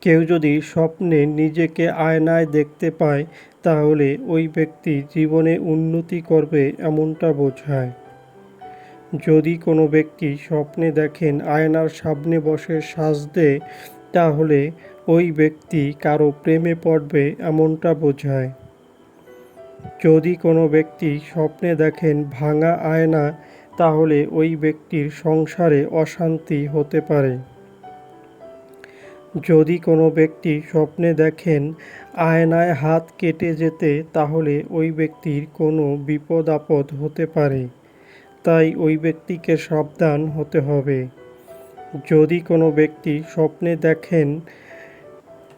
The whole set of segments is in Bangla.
কেউ যদি স্বপ্নে নিজেকে আয়নায় দেখতে পায়, তাহলে ওই ব্যক্তি জীবনে উন্নতি করবে এমনটা বোঝায়। যদি কোনো ব্যক্তি স্বপ্নে দেখেন আয়নার সামনে বসে সাজদে তাহলে ওই ব্যক্তি কারও প্রেমে পড়বে এমনটা বোঝায়। যদি কোনো ব্যক্তি স্বপ্নে দেখেন ভাঙা আয়না, তাহলে ওই ব্যক্তির সংসারে অশান্তি হতে পারে। যদি কোনো ব্যক্তি স্বপ্নে দেখেন আয়নায় হাত কেটে যেতে, তাহলে ওই ব্যক্তির কোনো বিপদ আপদ হতে পারে। তাই ওই ব্যক্তিকে সাবধান হতে হবে। যদি কোনো ব্যক্তি স্বপ্নে দেখেন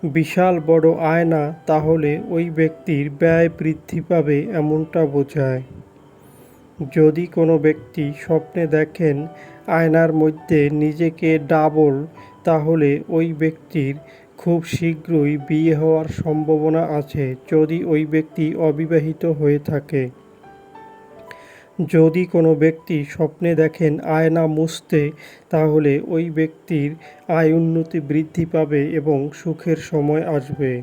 বিশাল বড় আয়না, তাহলে ওই ব্যক্তির ব্যয় বৃদ্ধি পাবে এমনটা বোঝায়। যদি কোনো ব্যক্তি স্বপ্নে দেখেন আয়নার মধ্যে নিজেকে ডাবল তাহলে ওই ব্যক্তির খুব শীঘ্রই বিয়ে হওয়ার সম্ভাবনা আছে যদি ওই ব্যক্তি অবিবাহিত হয়ে থাকে। যদি কোনো ব্যক্তি স্বপ্নে দেখেন আয়না মুছতে, তাহলে ওই ব্যক্তির আয় উন্নতি বৃদ্ধি পাবে এবং সুখের সময় আসবে।